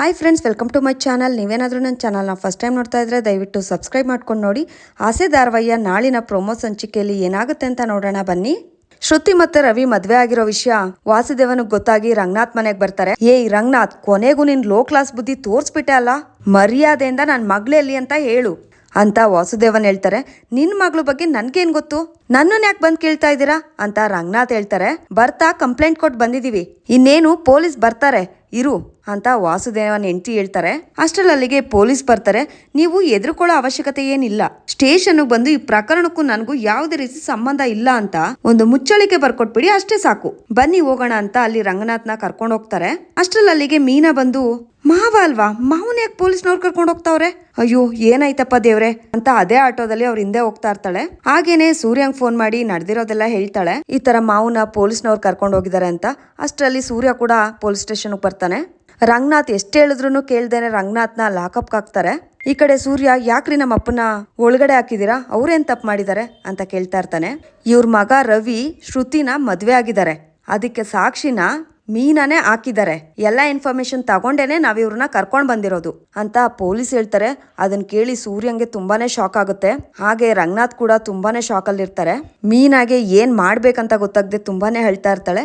Hi friends welcome to my channel ನೀವೇನಾದರೂ ನನ್ನ ಚಾನಲ್ನ ಫಸ್ಟ್ ಟೈಮ್ ನೋಡ್ತಾ ಇದ್ರೆ ದಯವಿಟ್ಟು ಸಬ್ಸ್ಕ್ರೈಬ್ ಮಾಡ್ಕೊಂಡು ನೋಡಿ. ಆಸೆ ಧಾರವಾಹಿಯ ನಾಳಿನ ಪ್ರೊಮೋ ಸಂಚಿಕೆಯಲ್ಲಿ ಏನಾಗುತ್ತೆ ಅಂತ ನೋಡೋಣ, ಬನ್ನಿ. ಶ್ರುತಿ ಮತ್ತೆ ರವಿ ಮದ್ವೆ ಆಗಿರೋ ವಿಷಯ ವಾಸುದೇವನಿಗೆ ಗೊತ್ತಾಗಿ ರಂಗನಾಥ್ ಮನೆಗೆ ಬರ್ತಾರೆ. ಏಯ್ ರಂಗನಾಥ್, ಕೊನೆಗೂ ನಿನ್ ಲೋ ಕ್ಲಾಸ್ ಬುದ್ಧಿ ತೋರಿಸ್ಬಿಟ್ಟೆ ಅಲ್ಲ? ಮರ್ಯಾದೆಯಿಂದ ನನ್ನ ಮಗ್ಳೆಲ್ಲಿ ಅಂತ ಹೇಳು. ಅಂತ ವಾಸುದೇವನ್ ಹೇಳ್ತಾರೆ. ನಿನ್ನ ಮಗಳ ಬಗ್ಗೆ ನನ್ಗೇನ್ ಗೊತ್ತು? ನನ್ನನ್ನು ಯಾಕೆ ಬಂದು ಕೇಳ್ತಾ ಇದ್ದೀರಾ? ಅಂತ ರಂಗನಾಥ್ ಹೇಳ್ತಾರೆ. ಬರ್ತಾ ಕಂಪ್ಲೇಂಟ್ ಕೊಟ್ಟು ಬಂದಿದೀವಿ. ಇನ್ನೇನು ಪೊಲೀಸ್ ಬರ್ತಾರೆ. ಇರು. ಅಂತ ವಾಸುದೇವನ ಹೆಂಡತಿ ಹೇಳ್ತಾರೆ. ಅಷ್ಟರಲ್ಲಿ ಅಲ್ಲಿಗೆ ಪೊಲೀಸ್ ಬರ್ತಾರೆ. ನೀವು ಎದುರುಕೊಳ್ಳೋ ಅವಶ್ಯಕತೆ ಏನಿಲ್ಲ. ಸ್ಟೇಷನ್ ಬಂದು ಈ ಪ್ರಕರಣಕ್ಕೂ ನನಗೂ ಯಾವುದೇ ರೀತಿ ಸಂಬಂಧ ಇಲ್ಲ ಅಂತ ಒಂದು ಮುಚ್ಚಳಿಕೆ ಬರ್ಕೊಟ್ಬಿಡಿ, ಅಷ್ಟೇ ಸಾಕು. ಬನ್ನಿ ಹೋಗೋಣ ಅಂತ ಅಲ್ಲಿ ರಂಗನಾಥ್ನ ಕರ್ಕೊಂಡು ಹೋಗ್ತಾರೆ. ಅಷ್ಟರಲ್ಲಿ ಅಲ್ಲಿಗೆ ಮೀನಾ ಬಂದು, ಮಾವ ಅಲ್ವಾ? ಮಾವನ ಯಾಕೆ ಪೊಲೀಸ್ನವ್ರು ಕರ್ಕೊಂಡು ಹೋಗ್ತಾವ್ರೆ? ಅಯ್ಯೋ, ಏನಾಯ್ತಪ್ಪ ದೇವ್ರೆ? ಅಂತ ಅದೇ ಆಟೋದಲ್ಲಿ ಅವ್ರ ಹಿಂದೆ ಹೋಗ್ತಾ ಇರ್ತಾಳೆ. ಹಾಗೇನೆ ಸೂರ್ಯಂಗ್ ಫೋನ್ ಮಾಡಿ ನಡೆದಿರೋದೆಲ್ಲ ಹೇಳ್ತಾಳೆ. ಈ ತರ ಮಾವನ ಪೊಲೀಸ್ನವ್ರು ಕರ್ಕೊಂಡು ಹೋಗಿದ್ದಾರೆ ಅಂತ. ಅಷ್ಟರಲ್ಲಿ ಸೂರ್ಯ ಕೂಡ ಪೊಲೀಸ್ ಸ್ಟೇಷನ್ಗೆ ಬರ್ತಾನೆ. ರಂಗನಾಥ್ ಎಷ್ಟು ಹೇಳಿದ್ರು ಕೇಳ್ದೇನೆ ರಂಗನಾಥ್ನ ಲಾಕಪ್ ಹಾಕ್ತಾರೆ. ಈ ಕಡೆ ಸೂರ್ಯ, ಯಾಕ್ರಿ ನಮ್ಮ ಅಪ್ಪನ ಒಳಗಡೆ ಹಾಕಿದೀರಾ? ಅವ್ರೇನ್ ತಪ್ಪು ಮಾಡಿದ್ದಾರೆ ಅಂತ ಕೇಳ್ತಾ ಇರ್ತಾನೆ. ಇವ್ರ ಮಗ ರವಿ, ಶ್ರುತಿನ ಮದುವೆ ಆಗಿದ್ದಾರೆ. ಅದಕ್ಕೆ ಸಾಕ್ಷಿನ ಮೀನಾನೇ ಹಾಕಿದ್ದಾರೆ. ಎಲ್ಲ ಇನ್ಫಾರ್ಮೇಶನ್ ತಗೊಂಡೇನೆ ನಾವ್ ಇವ್ರನ್ನ ಕರ್ಕೊಂಡ್ ಬಂದಿರೋದು ಅಂತ ಪೊಲೀಸ್ ಹೇಳ್ತಾರೆ. ಅದನ್ನ ಕೇಳಿ ಸೂರ್ಯಂಗೆ ತುಂಬಾನೇ ಶಾಕ್ ಆಗುತ್ತೆ. ಹಾಗೆ ರಂಗನಾಥ್ ಕೂಡ ತುಂಬಾನೇ ಶಾಕ್ ಅಲ್ಲಿ ಇರ್ತಾರೆ ಮೀನಾಗೆ ಏನ್ ಮಾಡ್ಬೇಕಂತ ಗೊತ್ತಾಗದೆ ತುಂಬಾನೇ ಹೇಳ್ತಾ ಇರ್ತಾಳೆ.